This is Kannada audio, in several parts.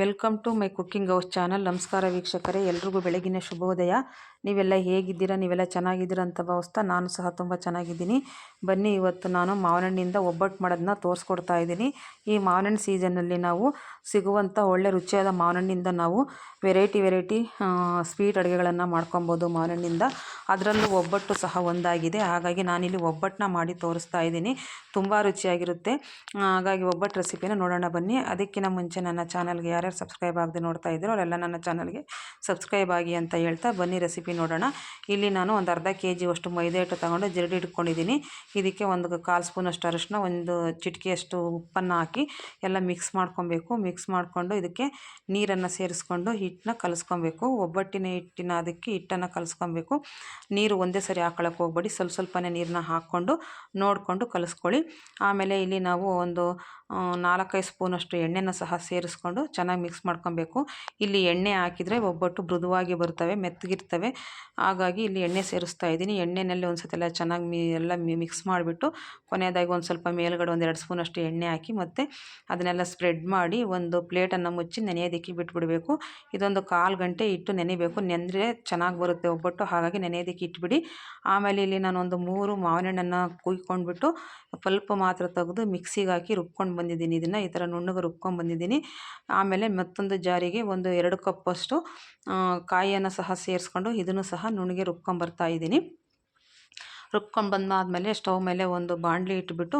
Welcome to my cooking house channel. ನಮಸ್ಕಾರ ವೀಕ್ಷಕರೇ, ಎಲ್ರಿಗೂ ಬೆಳಗಿನ ಶುಭೋದಯ. ನೀವೆಲ್ಲ ಹೇಗಿದ್ದೀರಾ, ನೀವೆಲ್ಲ ಚೆನ್ನಾಗಿದ್ದೀರಾ ಅಂತ ಭಾವಿಸ್ತಾ ನಾನು ಸಹ ತುಂಬ ಚೆನ್ನಾಗಿದ್ದೀನಿ. ಬನ್ನಿ, ಇವತ್ತು ನಾನು ಮಾವಿನಹಣ್ಣಿಂದ ಒಬ್ಬಟ್ಟು ಮಾಡೋದನ್ನ ತೋರಿಸ್ಕೊಡ್ತಾ ಇದ್ದೀನಿ. ಈ ಮಾವಿನಹಣ್ಣು ಸೀಸನ್ನಲ್ಲಿ ನಾವು ಸಿಗುವಂಥ ಒಳ್ಳೆ ರುಚಿಯಾದ ಮಾವಿನಹಣ್ಣಿಂದ ನಾವು ವೆರೈಟಿ ವೆರೈಟಿ ಸ್ವೀಟ್ ಅಡುಗೆಗಳನ್ನು ಮಾಡ್ಕೊಬೋದು ಮಾವಿನಹಣ್ಣಿಂದ. ಅದರಲ್ಲೂ ಒಬ್ಬಟ್ಟು ಸಹ ಒಂದಾಗಿದೆ. ಹಾಗಾಗಿ ನಾನಿಲ್ಲಿ ಒಬ್ಬಟ್ಟನ್ನ ಮಾಡಿ ತೋರಿಸ್ತಾ ಇದ್ದೀನಿ. ತುಂಬ ರುಚಿಯಾಗಿರುತ್ತೆ. ಹಾಗಾಗಿ ಒಬ್ಬಟ್ಟು ರೆಸಿಪಿನ ನೋಡೋಣ ಬನ್ನಿ. ಅದಕ್ಕಿಂತ ಮುಂಚೆ ನನ್ನ ಚಾನಲ್ಗೆ ಯಾರ್ಯಾರು ಸಬ್ಸ್ಕ್ರೈಬ್ ಆಗದೆ ನೋಡ್ತಾ ಇದ್ದೀರೋ ಅವರೆಲ್ಲ ನನ್ನ ಚಾನಲ್ಗೆ ಸಬ್ಸ್ಕ್ರೈಬ್ ಆಗಿ ಅಂತ ಹೇಳ್ತಾ ಬನ್ನಿ ರೆಸಿಪಿ ನೋಡೋಣ. ಇಲ್ಲಿ ನಾನು ಒಂದು ಅರ್ಧ ಕೆ ಜಿಯಷ್ಟು ಮೈದಾ ಹಿಟ್ಟು ತಗೊಂಡು ಜರಡಿ ಇಟ್ಕೊಂಡಿದ್ದೀನಿ. ಇದಕ್ಕೆ ಒಂದು ಕಾಲು ಸ್ಪೂನಷ್ಟು ಅರಶಿನ, ಒಂದು ಚಿಟಿಕೆಯಷ್ಟು ಉಪ್ಪನ್ನು ಹಾಕಿ ಎಲ್ಲ ಮಿಕ್ಸ್ ಮಾಡ್ಕೊಬೇಕು. ಮಿಕ್ಸ್ ಮಾಡಿಕೊಂಡು ಇದಕ್ಕೆ ನೀರನ್ನು ಸೇರಿಸ್ಕೊಂಡು ಹಿಟ್ಟನ್ನ ಕಲಿಸ್ಕೊಬೇಕು. ಒಬ್ಬಟ್ಟಿನ ಹಿಟ್ಟಿನ ಅದಕ್ಕೆ ಹಿಟ್ಟನ್ನು ಕಲಿಸ್ಕೊಬೇಕು. ನೀರು ಒಂದೇ ಸರಿ ಹಾಕೊಳ್ಳೋಕೆ ಹೋಗ್ಬೇಡಿ. ಸ್ವಲ್ಪ ಸ್ವಲ್ಪನೇ ನೀರನ್ನ ಹಾಕ್ಕೊಂಡು ನೋಡಿಕೊಂಡು ಕಲಿಸ್ಕೊಳ್ಳಿ. ಆಮೇಲೆ ಇಲ್ಲಿ ನಾವು ಒಂದು ನಾಲ್ಕೈದು ಸ್ಪೂನಷ್ಟು ಎಣ್ಣೆನ ಸಹ ಸೇರಿಸ್ಕೊಂಡು ಚೆನ್ನಾಗಿ ಮಿಕ್ಸ್ ಮಾಡ್ಕೊಬೇಕು. ಇಲ್ಲಿ ಎಣ್ಣೆ ಹಾಕಿದರೆ ಒಬ್ಬಟ್ಟು ಮೃದುವಾಗಿ ಬರ್ತವೆ ಮೆತ್ತಗಿರ್ತವೆ. ಹಾಗಾಗಿ ಇಲ್ಲಿ ಎಣ್ಣೆ ಸೇರಿಸ್ತಾ ಇದ್ದೀನಿ. ಎಣ್ಣೆನಲ್ಲಿ ಒಂದು ಸತಿ ಎಲ್ಲ ಚೆನ್ನಾಗಿ ಮಿ, ಎಲ್ಲ ಮಿಕ್ಸ್ ಮಾಡಿಬಿಟ್ಟು ಕೊನೆಯದಾಗಿ ಒಂದು ಸ್ವಲ್ಪ ಮೇಲುಗಡೆ ಒಂದು ಎರಡು ಸ್ಪೂನಷ್ಟು ಎಣ್ಣೆ ಹಾಕಿ ಮತ್ತು ಅದನ್ನೆಲ್ಲ ಸ್ಪ್ರೆಡ್ ಮಾಡಿ ಒಂದು ಪ್ಲೇಟನ್ನು ಮುಚ್ಚಿ ನೆನೆಯೋದಕ್ಕೆ ಬಿಟ್ಬಿಡಬೇಕು. ಇದೊಂದು ಕಾಲು ಗಂಟೆ ಇಟ್ಟು ನೆನೆಬೇಕು. ನೆಂದರೆ ಚೆನ್ನಾಗಿ ಬರುತ್ತೆ ಒಬ್ಬಟ್ಟು, ಹಾಗಾಗಿ ನೆನೆಯೋದಕ್ಕೆ ಇಟ್ಬಿಡಿ. ಆಮೇಲೆ ಇಲ್ಲಿ ನಾನು ಒಂದು ಮೂರು ಮಾವಿನ ಹಣ್ಣನ್ನು ಕುಯ್ಕೊಂಡ್ಬಿಟ್ಟು ಪಲ್ಪ್ ಮಾತ್ರ ತೆಗೆದು ಮಿಕ್ಸಿಗೆ ಹಾಕಿ ರುಬ್ಕೊಂಡು ಬಂದಿದ್ದೀನಿ. ಇದನ್ನು ಈ ಥರ ನುಣ್ಣಗೆ ರುಬ್ಕೊಂಡು ಬಂದಿದ್ದೀನಿ. ಆಮೇಲೆ ಮತ್ತೊಂದು ಜಾರಿಗೆ ಒಂದು ಎರಡು ಕಪ್ಪಷ್ಟು ಕಾಯಿಯನ್ನು ಸಹ ಸೇರಿಸ್ಕೊಂಡು ಇದನ್ನು ಸಹ ನುಣ್ಣಗೆ ರುಬ್ಕೊಂಬರ್ತಾ ಇದ್ದೀನಿ. ರುಬ್ಕೊಂಡು ಬಂದಾದಮೇಲೆ ಸ್ಟವ್ ಮೇಲೆ ಒಂದು ಬಾಣಲಿ ಇಟ್ಬಿಟ್ಟು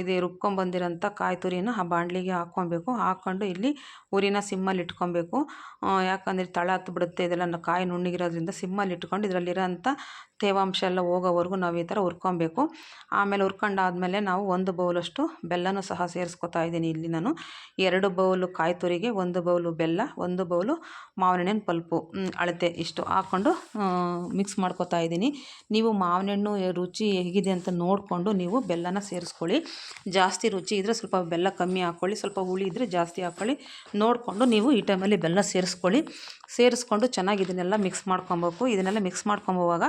ಇದು ರುಬ್ಕೊಂಬಂದಿರೋಂಥ ಕಾಯಿ ತುರಿನ ಆ ಬಾಣಲಿಗೆ ಹಾಕ್ಕೊಬೇಕು. ಹಾಕ್ಕೊಂಡು ಇಲ್ಲಿ ಉರಿನ ಸಿಮ್ಮಲ್ಲಿ ಇಟ್ಕೊಬೇಕು. ಯಾಕಂದರೆ ತಳ ಹತ್ತು ಬಿಡುತ್ತೆ ಇದೆಲ್ಲ ಕಾಯಿ ನುಣ್ಣಗಿರೋದ್ರಿಂದ ಸಿಮ್ಮಲ್ಲಿ ಇಟ್ಕೊಂಡು ಇದರಲ್ಲಿರೋಂಥ ತೇವಾಂಶ ಎಲ್ಲ ಹೋಗೋವರೆಗೂ ನಾವು ಈ ಥರ ಹುರ್ಕೊಬೇಕು. ಆಮೇಲೆ ಹುರ್ಕೊಂಡಾದ್ಮೇಲೆ ನಾವು ಒಂದು ಬೌಲಷ್ಟು ಬೆಲ್ಲನೂ ಸಹ ಸೇರಿಸ್ಕೊತಾ ಇದ್ದೀನಿ ಇಲ್ಲಿ ನಾನು. ಎರಡು ಬೌಲು ಕಾಯಿ ತುರಿಗೆ ಒಂದು ಬೌಲು ಬೆಲ್ಲ, ಒಂದು ಬೌಲು ಮಾವಿನ ಪಲ್ಪು ಅಳತೆ ಇಷ್ಟು ಹಾಕ್ಕೊಂಡು ಮಿಕ್ಸ್ ಮಾಡ್ಕೊತಾ ಇದ್ದೀನಿ. ನೀವು ಮಾವಿನ ಹಣ್ಣು ರುಚಿ ಹೇಗಿದೆ ಅಂತ ನೋಡಿಕೊಂಡು ನೀವು ಬೆಲ್ಲನ ಸೇರಿಸ್ಕೊಳ್ಳಿ. ಜಾಸ್ತಿ ರುಚಿ ಇದ್ದರೆ ಸ್ವಲ್ಪ ಬೆಲ್ಲ ಕಮ್ಮಿ ಹಾಕ್ಕೊಳ್ಳಿ ಸ್ವಲ್ಪ ಹುಳಿ ಇದ್ದರೆ ಜಾಸ್ತಿ ಹಾಕ್ಕೊಳ್ಳಿ ನೋಡಿಕೊಂಡು ನೀವು ಈ ಟೈಮಲ್ಲಿ ಬೆಲ್ಲ ಸೇರಿಸ್ಕೊಳ್ಳಿ. ಸೇರಿಸ್ಕೊಂಡು ಚೆನ್ನಾಗಿ ಇದನ್ನೆಲ್ಲ ಮಿಕ್ಸ್ ಮಾಡ್ಕೊಬೇಕು. ಇದನ್ನೆಲ್ಲ ಮಿಕ್ಸ್ ಮಾಡ್ಕೊಂಬೋವಾಗ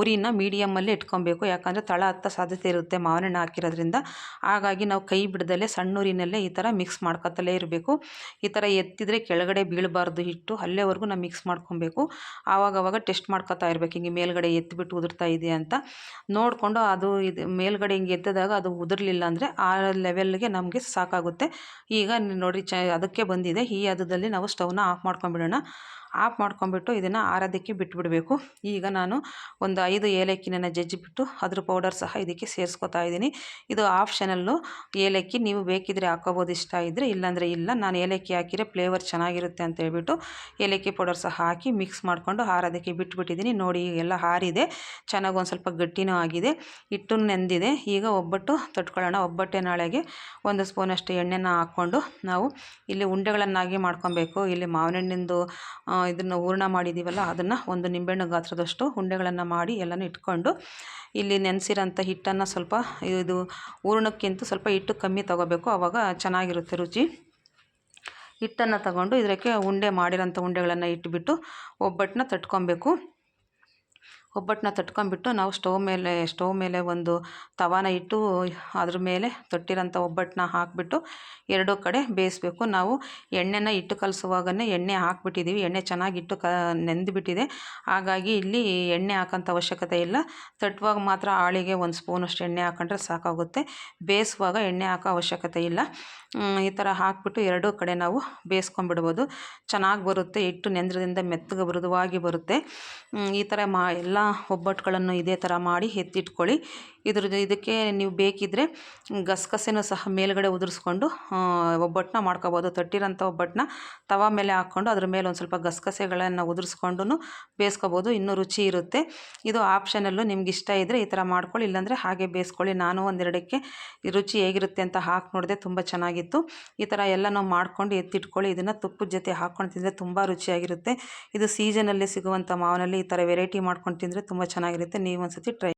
ಉರಿನ ಮೀಡಿಯಮಲ್ಲಿ ಇಟ್ಕೊಬೇಕು. ಯಾಕಂದರೆ ತಳ ಹತ್ತ ಸಾಧ್ಯತೆ ಇರುತ್ತೆ ಮಾವಿನಣ್ಣು ಹಾಕಿರೋದ್ರಿಂದ. ಹಾಗಾಗಿ ನಾವು ಕೈ ಬಿಡದಲ್ಲೇ ಸಣ್ಣ ಉರಿನಲ್ಲೇ ಈ ಥರ ಮಿಕ್ಸ್ ಮಾಡ್ಕೊತಲೇ ಇರಬೇಕು. ಈ ಥರ ಎತ್ತಿದರೆ ಕೆಳಗಡೆ ಬೀಳಬಾರ್ದು ಹಿಟ್ಟು. ಅಲ್ಲೇವರೆಗೂ ನಾವು ಮಿಕ್ಸ್ ಮಾಡ್ಕೊಬೇಕು. ಆವಾಗವಾಗ ಟೆಸ್ಟ್ ಮಾಡ್ಕೊತಾ ಇರಬೇಕು. ಹಿಂಗೆ ಮೇಲ್ಗಡೆ ಎತ್ತಿಬಿಟ್ಟು ಉದುರ್ತಾ ಇದೆ ಅಂತ. ನೋಡಿಕೊಂಡು ಅದು ಇದು ಮೇಲ್ಗಡೆ ಹಿಂಗೆ ಎತ್ತಿದಾಗ ಅದು ಉದುರಲಿಲ್ಲ ಅಂದರೆ ಆ ಲೆವೆಲ್ಗೆ ನಮಗೆ ಸಾಕಾಗುತ್ತೆ. ಈಗ ನೋಡಿ ಚ ಅದಕ್ಕೆ ಬಂದಿದೆ. ಈ ಹದದಲ್ಲಿ ನಾವು ಸ್ಟವ್ನ ಆಫ್ ಮಾಡ್ಕೊಂಬಿಡೋಣ ಆಫ್ ಮಾಡ್ಕೊಂಬಿಟ್ಟು ಇದನ್ನು ಆರೋದಕ್ಕೆ ಬಿಟ್ಬಿಡಬೇಕು. ಈಗ ನಾನು ಒಂದು ಐದು ಏಲಕ್ಕಿನ ಜಜ್ಜಿಬಿಟ್ಟು ಅದ್ರ ಪೌಡರ್ ಸಹ ಇದಕ್ಕೆ ಸೇರಿಸ್ಕೊತಾ ಇದ್ದೀನಿ. ಇದು ಆಪ್ಷನಲ್ಲು ಏಲಕ್ಕಿ ನೀವು ಬೇಕಿದ್ರೆ ಹಾಕೋಬೋದು, ಇಷ್ಟ ಇದ್ದರೆ ಇಲ್ಲಾಂದರೆ ಇಲ್ಲ. ನಾನು ಏಲಕ್ಕಿ ಹಾಕಿದರೆ ಫ್ಲೇವರ್ ಚೆನ್ನಾಗಿರುತ್ತೆ ಅಂತ ಹೇಳ್ಬಿಟ್ಟು ಏಲಕ್ಕಿ ಪೌಡರ್ ಸಹ ಹಾಕಿ ಮಿಕ್ಸ್ ಮಾಡಿಕೊಂಡು ಹಾರೋದಕ್ಕೆ ಬಿಟ್ಬಿಟ್ಟಿದ್ದೀನಿ. ನೋಡಿ ಎಲ್ಲ ಹಾರಿದೆ ಚೆನ್ನಾಗಿ ಒಂದು ಸ್ವಲ್ಪ ಗಟ್ಟಿನೂ ಆಗಿದೆ. ಹಿಟ್ಟು ನೆಂದಿದೆ. ಈಗ ಒಬ್ಬಟ್ಟು ತೊಟ್ಕೊಳ್ಳೋಣ. ಒಬ್ಬಟ್ಟೆ ನಾಳೆಗೆ ಒಂದು ಸ್ಪೂನಷ್ಟು ಎಣ್ಣೆನ ಹಾಕ್ಕೊಂಡು ನಾವು ಇಲ್ಲಿ ಉಂಡೆಗಳನ್ನಾಗಿ ಮಾಡ್ಕೊಬೇಕು. ಇಲ್ಲಿ ಮಾವಿನ ಹಣ್ಣಿಂದು ಇದನ್ನು ಹೂರಣ ಮಾಡಿದ್ದೀವಲ್ಲ ಅದನ್ನು ಒಂದು ನಿಂಬೆಹಣ್ಣು ಗಾತ್ರದಷ್ಟು ಉಂಡೆಗಳನ್ನು ಮಾಡಿ ಎಲ್ಲನೂ ಇಟ್ಕೊಂಡು, ಇಲ್ಲಿ ನೆನೆಸಿರೋಂಥ ಹಿಟ್ಟನ್ನು ಸ್ವಲ್ಪ ಇದು ಹೂರಣಕ್ಕಿಂತ ಸ್ವಲ್ಪ ಹಿಟ್ಟು ಕಮ್ಮಿ ತೊಗೋಬೇಕು ಆವಾಗ ಚೆನ್ನಾಗಿರುತ್ತೆ ರುಚಿ. ಹಿಟ್ಟನ್ನು ತಗೊಂಡು ಇದಕ್ಕೆ ಉಂಡೆ ಮಾಡಿರೋಂಥ ಉಂಡೆಗಳನ್ನು ಇಟ್ಬಿಟ್ಟು ಒಬ್ಬಟ್ಟನ್ನ ತಟ್ಕೊಬೇಕು. ಒಬ್ಬಟ್ಟನ್ನ ತಟ್ಕೊಂಡ್ಬಿಟ್ಟು ನಾವು ಸ್ಟವ್ ಮೇಲೆ ಸ್ಟವ್ ಮೇಲೆ ಒಂದು ತವಾನ ಇಟ್ಟು ಅದ್ರ ಮೇಲೆ ತೊಟ್ಟಿರೋಂಥ ಒಬ್ಬಟ್ಟನ್ನ ಹಾಕಿಬಿಟ್ಟು ಎರಡೂ ಕಡೆ ಬೇಯಿಸ್ಬೇಕು. ನಾವು ಎಣ್ಣೆನ ಇಟ್ಟು ಕಲಸುವಾಗನೇ ಎಣ್ಣೆ ಹಾಕ್ಬಿಟ್ಟಿದ್ದೀವಿ ಎಣ್ಣೆ ಚೆನ್ನಾಗಿ ಇಟ್ಟು ಕ, ನೆಂದುಬಿಟ್ಟಿದೆ. ಹಾಗಾಗಿ ಇಲ್ಲಿ ಎಣ್ಣೆ ಹಾಕೋಂಥ ಅವಶ್ಯಕತೆ ಇಲ್ಲ. ತಟ್ಟುವಾಗ ಮಾತ್ರ ಆಳಿಗೆ ಒಂದು ಸ್ಪೂನಷ್ಟು ಎಣ್ಣೆ ಹಾಕೊಂಡ್ರೆ ಸಾಕಾಗುತ್ತೆ. ಬೇಯಿಸುವಾಗ ಎಣ್ಣೆ ಹಾಕೋ ಅವಶ್ಯಕತೆ ಇಲ್ಲ. ಈ ಥರ ಹಾಕ್ಬಿಟ್ಟು ಎರಡೂ ಕಡೆ ನಾವು ಬೇಯಿಸ್ಕೊಂಡ್ಬಿಡ್ಬೋದು. ಚೆನ್ನಾಗಿ ಬರುತ್ತೆ. ಹಿಟ್ಟು ನೆಂದ್ರದಿಂದ ಮೆತ್ತಗೆ ಮೃದುವಾಗಿ ಬರುತ್ತೆ. ಈ ಥರ ಮಾ, ಎಲ್ಲ ಒಬ್ಬಟ್ಟುಗಳನ್ನು ಇದೇ ಥರ ಮಾಡಿ ಎತ್ತಿಟ್ಕೊಳ್ಳಿ. ಇದ್ರದ್ದು ಇದಕ್ಕೆ ನೀವು ಬೇಕಿದ್ದರೆ ಗಸಗಸೆನ ಸಹ ಮೇಲುಗಡೆ ಉದುರಿಸ್ಕೊಂಡು ಒಬ್ಬಟ್ಟನ್ನ ಮಾಡ್ಕೋಬೋದು. ತಟ್ಟಿರೋಂಥ ಒಬ್ಬಟ್ಟನ್ನ ತವ ಮೇಲೆ ಹಾಕ್ಕೊಂಡು ಅದ್ರ ಮೇಲೆ ಒಂದು ಸ್ವಲ್ಪ ಗಸಗಸೆಗಳನ್ನು ಉದುರಿಸ್ಕೊಂಡು ಬೇಯಿಸ್ಕೋಬೋದು. ಇನ್ನೂ ರುಚಿ ಇರುತ್ತೆ. ಇದು ಆಪ್ಷನಲ್ಲೂ ನಿಮ್ಗೆ ಇಷ್ಟ ಇದ್ದರೆ ಈ ಥರ ಮಾಡ್ಕೊಳ್ಳಿ. ಇಲ್ಲಾಂದರೆ ಹಾಗೆ ಬೇಯಿಸ್ಕೊಳ್ಳಿ. ನಾನು ಒಂದೆರಡಕ್ಕೆ ರುಚಿ ಹೇಗಿರುತ್ತೆ ಅಂತ ಹಾಕಿ ನೋಡಿದೆ ತುಂಬ ಚೆನ್ನಾಗಿತ್ತು. ಈ ಥರ ಎಲ್ಲನೂ ಮಾಡ್ಕೊಂಡು ಎತ್ತಿಟ್ಕೊಳ್ಳಿ. ಇದನ್ನು ತುಪ್ಪದ ಜೊತೆ ಹಾಕ್ಕೊಂಡು ತಿಂದರೆ ತುಂಬ ರುಚಿಯಾಗಿರುತ್ತೆ. ಇದು ಸೀಸನಲ್ಲಿ ಸಿಗುವಂಥ ಮಾವಿನಲ್ಲಿ ಈ ಥರ ವೆರೈಟಿ ಮಾಡ್ಕೊಂಡು ತಿಂದರೆ ತುಂಬ ಚೆನ್ನಾಗಿರುತ್ತೆ. ನೀವು ಒಂದ್ ಸತಿ ಟ್ರೈ